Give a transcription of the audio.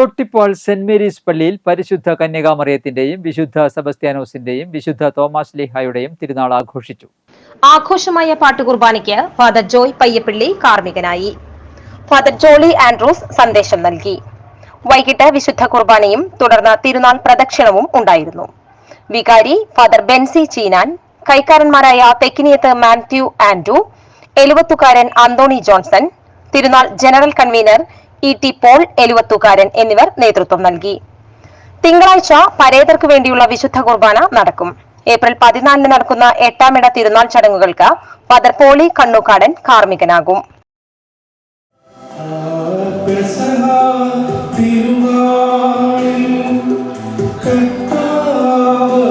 തൊട്ടിപ്പോൾ saint Mary's പള്ളിയിൽ പരിശുദ്ധ കന്യകാമറിയത്തിന്റെയും വിശുദ്ധ സെബസ്ത്യാനോസിന്റെയും വിശുദ്ധ തോമസ് ലിഹായുടെയും തിരുനാൾ ആഘോഷിച്ചു. ആഘോഷമായ പാട്ടുകുർബാനയ്ക്ക് ഫാദർ ജോയ് പയ്യപ്പള്ളി കാർമികനായി ഫാദർ ജോളി ആൻഡ്രൂസ് സന്ദേശം നൽകി. വൈകിട്ട് വിശുദ്ധ കുർബാനയും തുടർന്ന് തിരുനാൾ പ്രദക്ഷിണവും ഉണ്ടായിരുന്നു. വികാരി ഫാദർ ബെൻസി ചീനാൻ കൈക്കാരന്മാരായ തെക്കിനിയത്ത് മാത്യു ആൻഡ്രു എലുവത്തുകാരൻ അന്തോണി ജോൺസൺ തിരുനാൾ general convener E T Paul Eluvathukaran എന്നിവർ നേതൃത്വം നൽകി. തിങ്കളാഴ്ച പരേതർക്ക് വേണ്ടിയുള്ള വിശുദ്ധ കുർബാന നടക്കും. ഏപ്രിൽ പതിനാലിന് നടക്കുന്ന എട്ടാമിട തിരുനാൾ ചടങ്ങുകൾക്ക് പതർപോളി കണ്ണൂക്കാടൻ കാർമ്മികനാകും. കർത്താവരുടെ